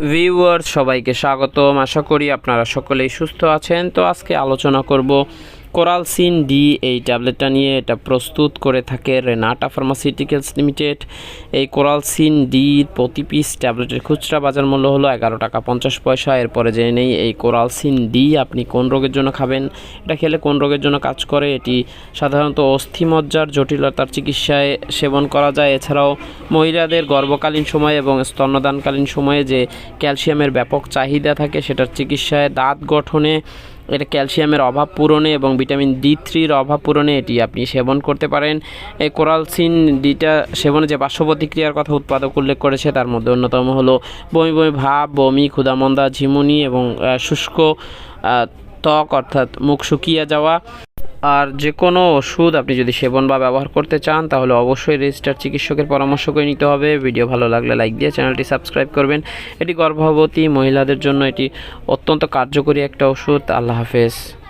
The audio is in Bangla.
ভিউয়ার সবাইকে স্বাগতম। আশা করি আপনারা সকলেই সুস্থ আছেন। তো আজকে আলোচনা করব কোরাল সিন ডি এই ট্যাবলেটটা নিয়ে এটা প্রস্তুত করে থাকে রেনাটা ফার্মাসিউটিক্যালস লিমিটেড। এই কোরাল সিন ডির প্রতি পিস ট্যাবলেটের খুচরা বাজার মূল্য হলো এগারো টাকা পঞ্চাশ পয়সা। এরপরে জেনে নেই, এই কোরাল সিন ডি আপনি কোন রোগের জন্য খাবেন? এটা খেলে কোন রোগের জন্য কাজ করে? এটি সাধারণত অস্থিমজ্জার জটিলতার চিকিৎসায় সেবন করা যায়। এছাড়াও মহিলাদের গর্ভকালীন সময়ে এবং স্তন্যদানকালীন সময়ে যে ক্যালসিয়ামের ব্যাপক চাহিদা থাকে, সেটার চিকিৎসায় দাঁত গঠনে এটা ক্যালসিয়ামের অভাব পূরণে এবং ভিটামিন ডি থ্রির অভাব পূরণে এটি আপনি সেবন করতে পারেন। এই কোরালসিন ডিটা সেবনে যে পার্শ্ব প্রতিক্রিয়ার কথা উৎপাদক উল্লেখ করেছে, তার মধ্যে অন্যতম হলো বমি বমি ভাব, বমি ক্ষুদামন্দা ঝিমুনি এবং শুষ্ক ত্বক অর্থাৎ মুখ শুকিয়ে যাওয়া। আর যে কোনো ওষুধ আপনি যদি সেবন বা ব্যবহার করতে চান, তাহলে অবশ্যই রেজিস্টার চিকিৎসকের পরামর্শ করে নিতে হবে। ভিডিও ভালো লাগলে লাইক দিয়ে চ্যানেলটি সাবস্ক্রাইব করবেন। এটি গর্ভবতী মহিলাদের জন্য এটি অত্যন্ত কার্যকরী একটা ওষুধ। আল্লাহ হাফেজ।